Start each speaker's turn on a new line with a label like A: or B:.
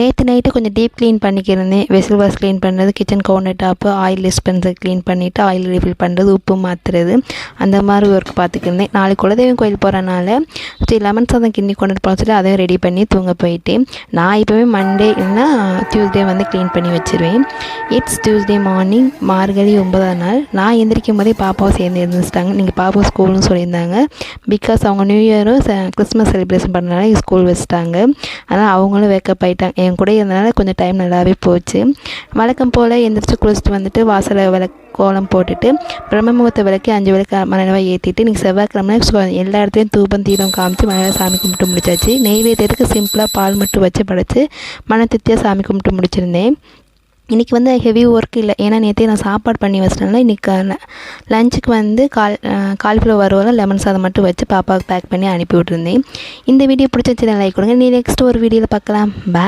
A: நேற்று நைட்டு கொஞ்சம் deep clean பண்ணிக்கிருந்தேன். வெசில் வாஷ் க்ளீன் பண்ணுறது kitchen counter top oil dispenser clean பண்ணிவிட்டு ஆயில் ரீஃபில் பண்ணுறது உப்பு மாற்றுறது அந்த மாதிரி ஒர்க் பார்த்துக்கிருந்தேன். நாளைக்கு குலதெய்வம் கோயில் போகிறனால சரி லெமன் சாதம் கிண்ணி கொண்டுட்டு போக சொல்லி அதையும் ரெடி பண்ணி தூங்க போயிட்டேன். நான் இப்போவே மண்டே இல்லைன்னா டியூஸ்டே வந்து க்ளீன் பண்ணி வச்சுருவேன். இட்ஸ் டியூஸ்டே மார்னிங் மார்கழி ஒன்பதாம் நாள். நான் எந்திரிக்கும் போதே பாப்பாவும் சேர்ந்து எழுந்திரிச்சிட்டாங்க. நீங்கள் பாப்பா ஸ்கூல்னு சொல்லியிருந்தாங்க. பிகாஸ் அவங்க நியூ இயரும் கிறிஸ்மஸ் செலிப்ரேஷன் பண்ணனால ஸ்கூல் வச்சுட்டாங்க. அதனால் அவங்களும் வேக்கப் ஆகிட்டாங்க என் கூட இருந்தனால கொஞ்சம் டைம் நல்லாவே போச்சு. வழக்கம் போல் எந்திரிச்சு குளிச்சுட்டு வந்துட்டு வாசலை விளக்கு கோலம் போட்டுட்டு பிரம்ம முகூர்த்த விளக்கி அஞ்சு விளக்கு மனநவாக ஏற்றிட்டு நீங்கள் செவ்வாய்க்கிழமை எல்லா இடத்துலையும் தூபம் தீபம் காமிச்சு மனநிலை சாமி கும்பிட்டு முடிச்சாச்சு. நெய்வேத்தியத்துக்கு சிம்பிளாக பால் மட்டும் வச்சு படைச்சு மன திருப்தியாக சாமி கும்பிட்டு முடிச்சிருந்தேன். இன்றைக்கி வந்து ஹெவி ஒர்க் இல்லை. ஏன்னா நேற்றே நான் சாப்பாடு பண்ணி வச்சிட்டனால இன்றைக்கி லஞ்சுக்கு வந்து கால் காலிஃப்ளவர் வருவோம் லெமன் சாதம் மட்டும் வச்சு பாப்பாவுக்கு பேக் பண்ணி அனுப்பி விட்டுருந்தேன். இந்த வீடியோ பிடிச்சிருந்துச்சு லைக் கொடுங்க நீ நெக்ஸ்ட் ஒரு வீடியோவில் பார்க்கலாம் பே